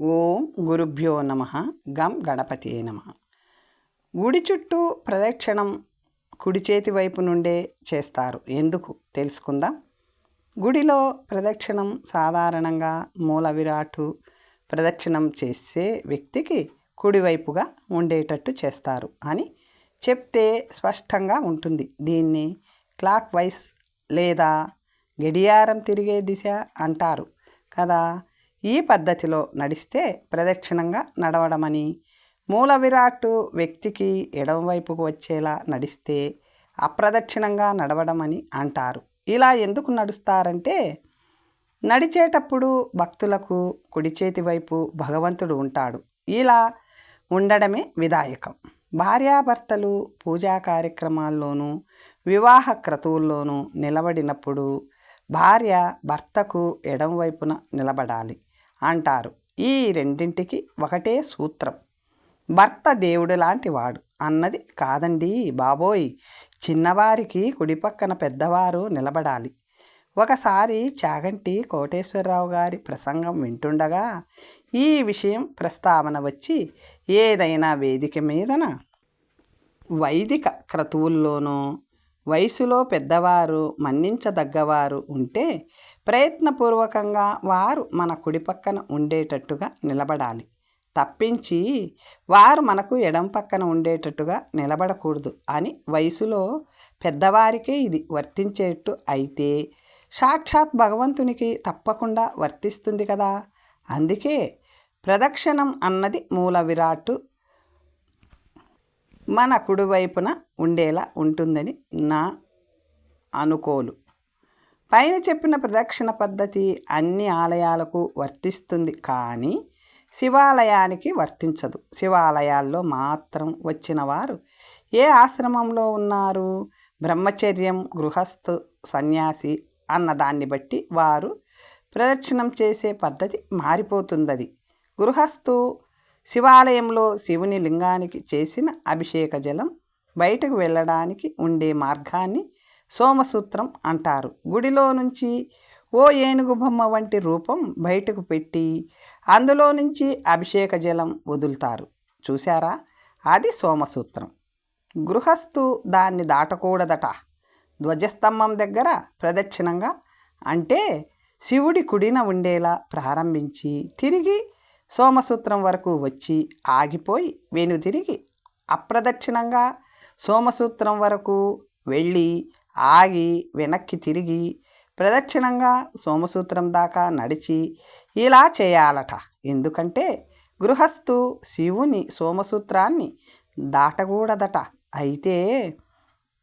ఓం గురుభ్యో నమ గం గణపతి నమ. గుడి చుట్టూ ప్రదక్షిణం కుడి చేతి వైపు నుండే చేస్తారు. ఎందుకు? తెలుసుకుందాం. గుడిలో ప్రదక్షిణం సాధారణంగా మూల విరాటు ప్రదక్షిణం చేసే వ్యక్తికి కుడివైపుగా ఉండేటట్టు చేస్తారు అని చెప్తే స్పష్టంగా ఉంటుంది. దీన్ని క్లాక్ వైస్ లేదా గడియారం తిరిగే దిశ అంటారు కదా. ఈ పద్ధతిలో నడిస్తే ప్రదక్షిణంగా నడవడమని మూల విరాట్ వ్యక్తికి ఎడమవైపుకు వచ్చేలా నడిస్తే అప్రదక్షిణంగా నడవడమని అంటారు. ఇలా ఎందుకు నడుస్తారంటే నడిచేటప్పుడు భక్తులకు కుడి చేతి వైపు భగవంతుడు ఉంటాడు. ఇలా ఉండడమే విధాయకం. భార్యాభర్తలు పూజా కార్యక్రమాల్లోనూ వివాహ క్రతువుల్లోనూ నిలబడినప్పుడు భార్య భర్తకు ఎడంవైపున నిలబడాలి. అంటారు. ఈ రెండింటికి ఒకటే సూత్రం. భర్త దేవుడు లాంటి వాడు. అన్నది కాదండి బాబోయ్. చిన్నవారికి కుడిపక్కన పెద్దవారు నిలబడాలి. ఒకసారి చాగంటి కోటేశ్వరరావు గారి ప్రసంగం వింటుండగా ఈ విషయం ప్రస్తావన వచ్చి ఏదైనా వేదిక మీదన వైదిక క్రతువుల్లోనూ వయసులో పెద్దవారు మన్నించదగ్గవారు ఉంటే ప్రయత్నపూర్వకంగా వారు మన కుడి పక్కన ఉండేటట్టుగా నిలబడాలి. తప్పించి వారు మనకు ఎడం పక్కన ఉండేటట్టుగా నిలబడకూడదు అని వయసులో పెద్దవారికే ఇది వర్తించేట్టు అయితే సాక్షాత్ భగవంతునికి తప్పకుండా వర్తిస్తుంది కదా. అందుకే ప్రదక్షిణం అన్నది మూల విరాట్టు మన కుడివైపున ఉండేలా ఉంటుందని నా అనుకోలు. పైన చెప్పిన ప్రదక్షిణ పద్ధతి అన్ని ఆలయాలకు వర్తిస్తుంది కానీ శివాలయానికి వర్తించదు. శివాలయాల్లో మాత్రం వచ్చిన వారు ఏ ఆశ్రమంలో ఉన్నారు? బ్రహ్మచర్యం గృహస్థు సన్యాసి అన్న దాన్ని బట్టి వారు ప్రదక్షిణం చేసే పద్ధతి మారిపోతుంది గృహస్థు శివాలయంలో శివుని లింగానికి చేసిన అభిషేక జలం బయటకు వెళ్ళడానికి ఉండే మార్గాన్ని సోమసూత్రం అంటారు. గుడిలో నుంచి ఓ ఏనుగు బొమ్మ వంటి రూపం బయటకు పెట్టి అందులో నుంచి అభిషేక జలం వదులుతారు. చూశారా? అది సోమసూత్రం. గృహస్థు దాన్ని దాటకూడదట. ధ్వజస్తంభం దగ్గర ప్రదక్షిణంగా అంటే శివుడి కుడిన ఉండేలా ప్రారంభించి తిరిగి సోమసూత్రం వరకు వచ్చి ఆగిపోయి వెనుతిరిగి అప్రదక్షిణంగా సోమసూత్రం వరకు వెళ్ళి ఆగి వెనక్కి తిరిగి ప్రదక్షిణంగా సోమసూత్రం దాకా నడిచి ఇలా చేయాలట. ఎందుకంటే గృహస్థు శివుని సోమసూత్రాన్ని దాటకూడదట. అయితే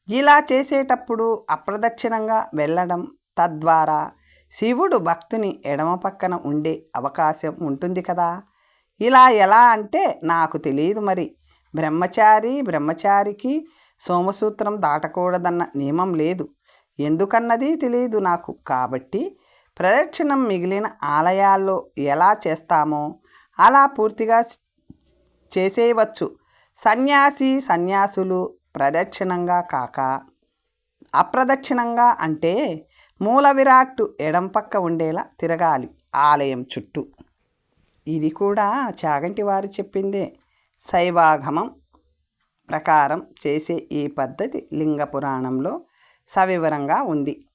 ఇలా చేసేటప్పుడు అప్రదక్షిణంగా వెళ్ళడం తద్వారా శివుడు భక్తుని ఎడమ పక్కన ఉండే అవకాశం ఉంటుంది కదా. ఇలా ఎలా అంటే నాకు తెలియదు మరి. బ్రహ్మచారి బ్రహ్మచారికి సోమసూత్రం దాటకూడదన్న నియమం లేదు. ఎందుకన్నది తెలియదు నాకు. కాబట్టి ప్రదక్షిణం మిగిలిన ఆలయాల్లో ఎలా చేస్తామో అలా పూర్తిగా చేసేయవచ్చు. సన్యాసి సన్యాసులు ప్రదక్షిణంగా కాక అప్రదక్షిణంగా అంటే మూల విరాట్టు ఎడం పక్క ఉండేలా తిరగాలి ఆలయం చుట్టూ. ఇది కూడా చాగంటి వారు చెప్పిందే. శైవాగమం ప్రకారం చేసే ఈ పద్ధతి లింగ పురాణంలో సవివరంగా ఉంది.